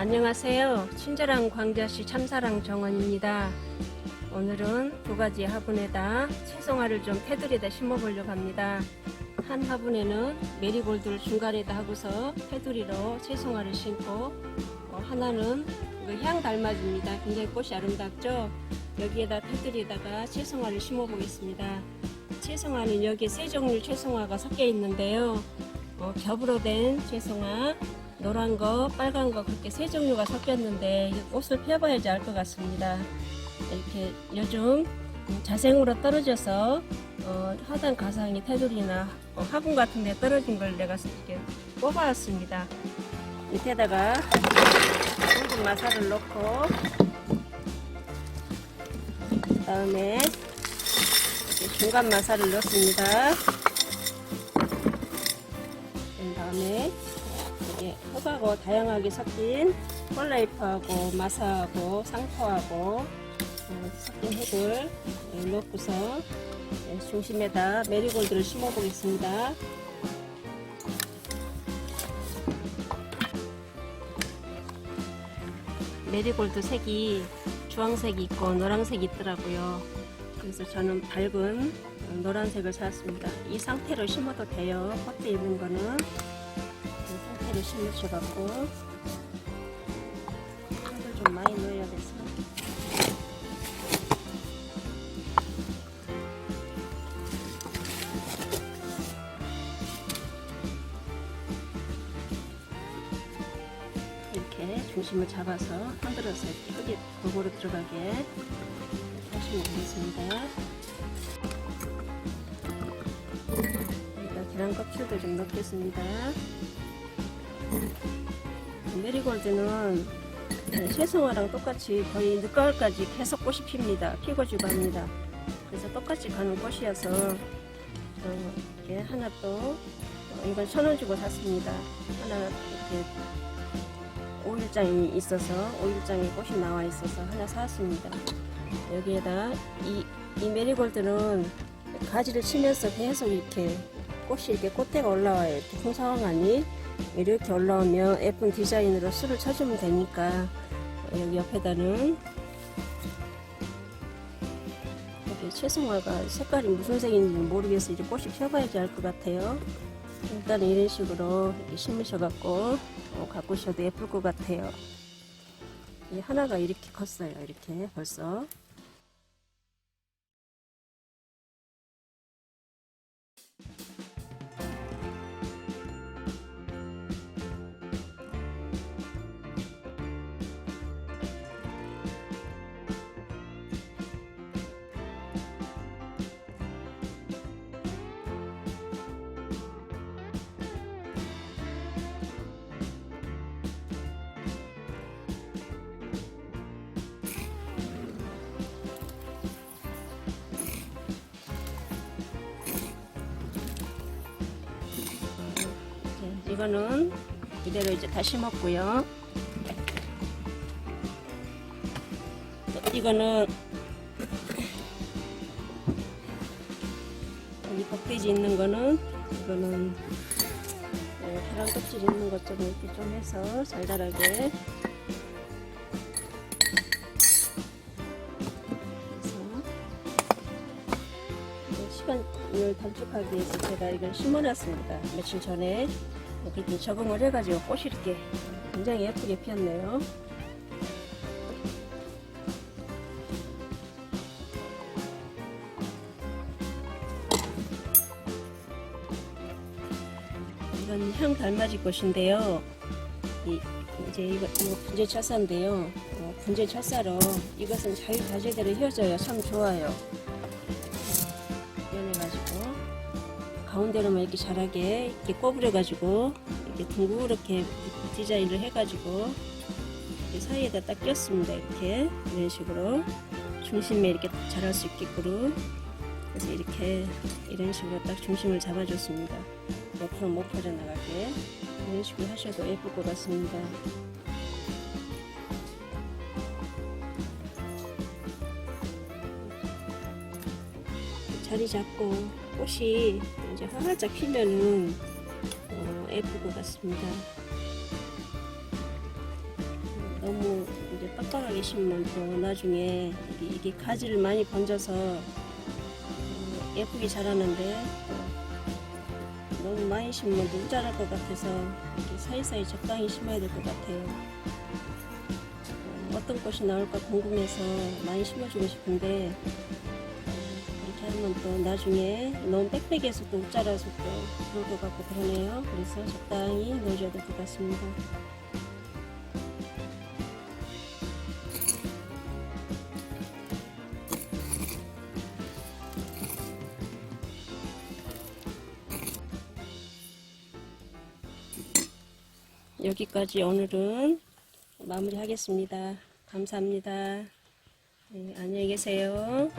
안녕하세요. 친절한 광자시 참사랑 정원입니다. 오늘은 두 가지 화분에다 채송화를 좀 테두리에다 심어보려고 합니다. 한 화분에는 메리골드를 중간에다 하고서 테두리로 채송화를 심고 어, 하나는 이거 향 달맞이입니다. 굉장히 꽃이 아름답죠? 여기에다 테두리에다가 채송화를 심어보겠습니다. 채송화는 여기 세 종류 채송화가 섞여 있는데요. 어, 겹으로 된 채송화, 노란 거, 빨간 거 그렇게 세 종류가 섞였는데 이 옷을 펴봐야지 알 것 같습니다. 이렇게 요즘 자생으로 떨어져서 어, 하단 가상이 테두리나 어, 화분 같은 데 떨어진 걸 내가 이렇게 뽑아왔습니다. 밑에다가 굵은 마사를 넣고 그 다음에 이렇게 중간 마사를 넣습니다. 그 다음에 이게 흙하고 다양하게 섞인 폴라이프하고 마사하고 상토하고 어, 섞인 흙을 예, 넣고서 예, 중심에다 메리골드를 심어 보겠습니다. 메리골드 색이 주황색이 있고 노란색이 있더라고요. 그래서 저는 밝은 노란색을 샀습니다. 이 상태로 심어도 돼요. 겉에 있는 거는 이 상태로 심으셔갖고 물을 좀 많이 넣어야 돼서 이렇게 중심을 잡아서 흔들어서 이렇게 흙이 골고루 들어가게 하시면 되겠습니다. 계란 껍질도 좀 넣겠습니다. 메리골드는 채송화랑 똑같이 거의 늦가을까지 계속 꽃이 핍니다. 피고 합니다. 그래서 똑같이 가는 꽃이어서 어, 이렇게 하나 또 어, 이건 천 원 주고 샀습니다. 하나 이렇게 오일장이 있어서 오일장에 꽃이 나와 있어서 하나 사왔습니다. 여기에다 이, 이 메리골드는 가지를 치면서 계속 이렇게 꽃이 이렇게 꽃대가 올라와요. 이렇게 풍성하니 이렇게 올라오면 예쁜 디자인으로 술을 쳐주면 되니까 여기 옆에다는 여기 채송화가 색깔이 무슨 색인지 모르겠어요. 이제 꽃이 펴봐야지 알 것 같아요. 일단 이런 식으로 심으셔갖고 어, 가꾸셔도 예쁠 것 같아요. 이 하나가 이렇게 컸어요. 이렇게 벌써. 이거는 이대로 이제 다 심었고요. 또 이거는 여기 껍데기 있는 거는 이거는 네, 계란 껍질 있는 것 좀 이렇게 좀 해서 잘잘하게 시간을 단축하기 위해서 제가 이걸 심어놨습니다. 며칠 전에 그렇게 적응을 해가지고 꽃이 이렇게 굉장히 예쁘게 피었네요. 이건 향 달맞이 꽃인데요. 이, 이제 이거, 이거 분재 철사인데요. 어, 분재 철사로 이것은 자유 자재대로 휘어져요. 참 좋아요. 가운데로만 이렇게 잘하게 이렇게 꼬부려가지고 이렇게 둥그렇게 디자인을 해가지고 사이에다 딱 꼈습니다. 이렇게 이런 식으로 중심에 이렇게 자랄 수 있게끔 그래서 이렇게 이런 식으로 딱 중심을 잡아줬습니다. 옆으로 못 퍼져나가게 이런 식으로 하셔도 예쁠 것 같습니다. 자리 잡고 꽃이 이제 활짝 피면은 어, 예쁠 것 같습니다. 너무 이제 빡빡하게 심으면 또 나중에 이게, 이게 가지를 많이 번져서 어, 예쁘게 자라는데 또 너무 많이 심으면 모자랄 것 같아서 이렇게 사이사이 적당히 심어야 될 것 같아요. 어, 어떤 꽃이 나올까 궁금해서 많이 심어주고 싶은데 하면 또 나중에 너무 빽빽해서 또못 자라서 또 그럴 것 같고 그러네요. 그래서 적당히 넣어줘야 될 것 같습니다. 여기까지 오늘은 마무리하겠습니다. 감사합니다. 네, 안녕히 계세요.